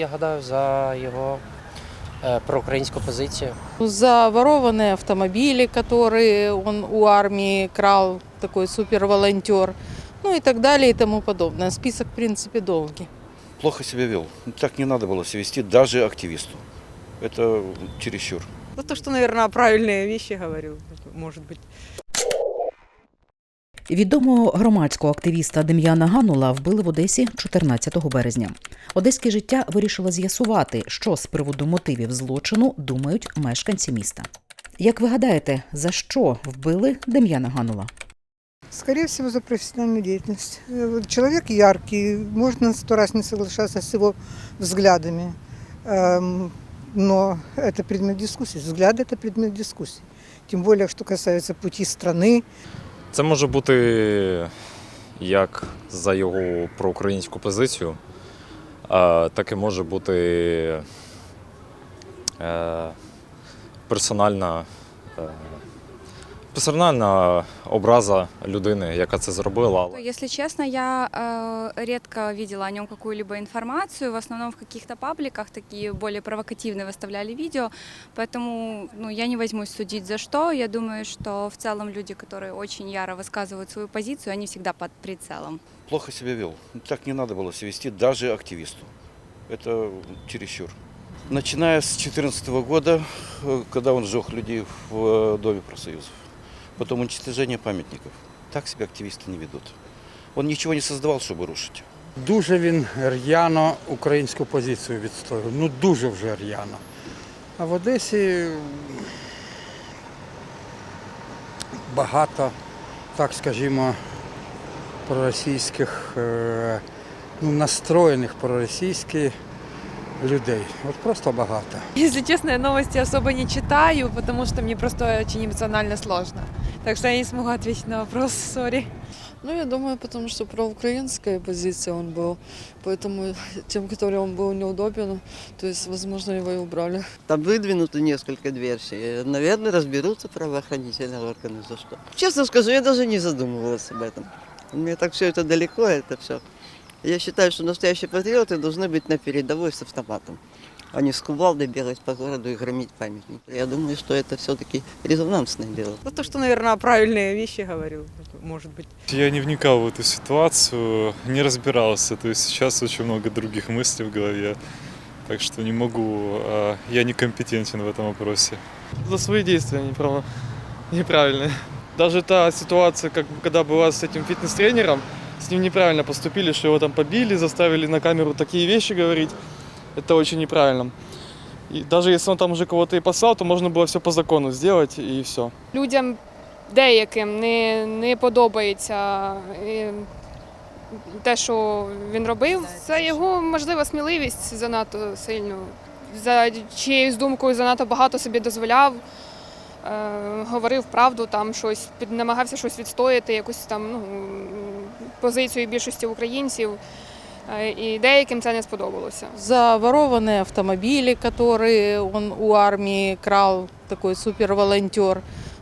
Я гадаю за його е, проукраїнську позицію. За ворованные автомобили, которые он у армии крал, такой суперволонтер, ну и так далее и тому подобное. Список, в принципе, долгий. плохо себя вел. Так не надо было себя вести даже активисту. Это чересчур. Ну, то, что, наверное, правильные вещи говорил, может быть. Відомого громадського активіста Дем'яна Ганула вбили в Одесі 14 березня. Одеське життя вирішило з'ясувати, що з приводу мотивів злочину думають мешканці міста. Як ви гадаєте, за що вбили Дем'яна Ганула? Скорее всего, за профессиональную деятельность. Э, вот Человек яркий, можно сто раз не соглашаться с его взглядами, Эм, но это предмет дискуссии. Взгляды – это предмет дискуссии. Тем более, что касается пути страны, це може бути як за його проукраїнську позицію, так і може бути е, персональна, е, персональна образа людини, яка це зробила. Але... Если честно, я э, редко видела о нем какую-либо информацию. В основном в каких-то пабликах такие более провокативные выставляли видео. Поэтому ну, я не возьмусь судить за что. Я думаю, что в целом люди, которые очень яро высказывают свою позицию, они всегда под прицелом. Плохо себя вел. Так не надо было себя вести даже активисту. Это чересчур. Начиная с 2014 года, э, когда он сжег людей в э, Доме профсоюзов, потом уничтожение памятников. Так себя активисты не ведут. Он ничего не создавал, чтобы рушить. Дуже він р'яно українську позицію відстоював. Ну дуже вже р'яно. А в Одесі багато, так скажімо, проросійських, е, ну, настроєних проросійських людей. От просто багато. Если честно, я новости особо не читаю, потому что мне просто очень эмоционально сложно. Так что я не смогу ответить на вопрос, сори. Ну, я думаю, потому что проукраинская позиция он был, поэтому тем, которым он был неудобен, то есть, возможно, его и убрали. Там выдвинуты несколько версий. Наверное, разберутся правоохранительные органы за что. Честно скажу, я даже не задумывалась об этом. У меня так все это далеко, это все. Я считаю, что настоящие патриоты должны быть на передовой с автоматом, А не с кувалдой бегать по городу и громить памятники. Я думаю, что это все-таки резонансное дело. Ну, то, что, наверное, правильные вещи говорил, может быть. Я не вникал в эту ситуацию, не разбирался. То есть сейчас очень много других мыслей в голове. Так что не могу, а, я некомпетентен в этом вопросе. за свои действия неправ- неправильные. Даже та ситуация, как когда была с этим фитнес-тренером, с ним неправильно поступили, что его там побили, заставили на камеру такие вещи говорить. Это очень неправильно. И даже если он там уже кого-то и послал, то можно было все по закону сделать и все. людям деяким не, не подобається е, те, що він робив. Це його можлива сміливість занадто сильно. За чиєюсь думкою занадто багато собі дозволяв. Е, говорив правду, там щось під намагався щось відстояти, якусь там ну, позицію більшості українців. Е, І деяким це не сподобалося. За ворованные автомобили, которые он у армии крал, такой суперволонтер,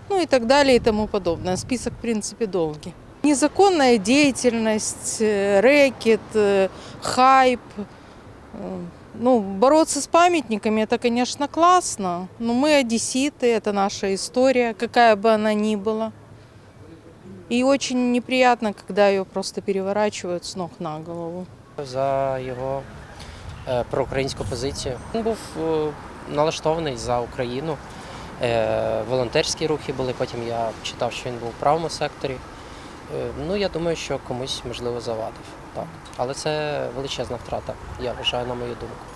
ну и так далее и тому подобное. Список, в принципе, долгий. Незаконная деятельность, э, рэкет, э, хайп. Э, Ну, бороться с памятниками, это, конечно, классно, но мы одесситы, это наша история, какая бы она ни была. И очень неприятно, когда ее просто переворачивают с ног на голову. За його е, проукраїнську позицію. Він був е, налаштований за Україну. Е, Волонтерські рухи були. Потім я читав, що він був в правому секторі. Ну, я думаю, що комусь можливо завадив. Так. Але це величезна втрата, я вважаю, на мою думку.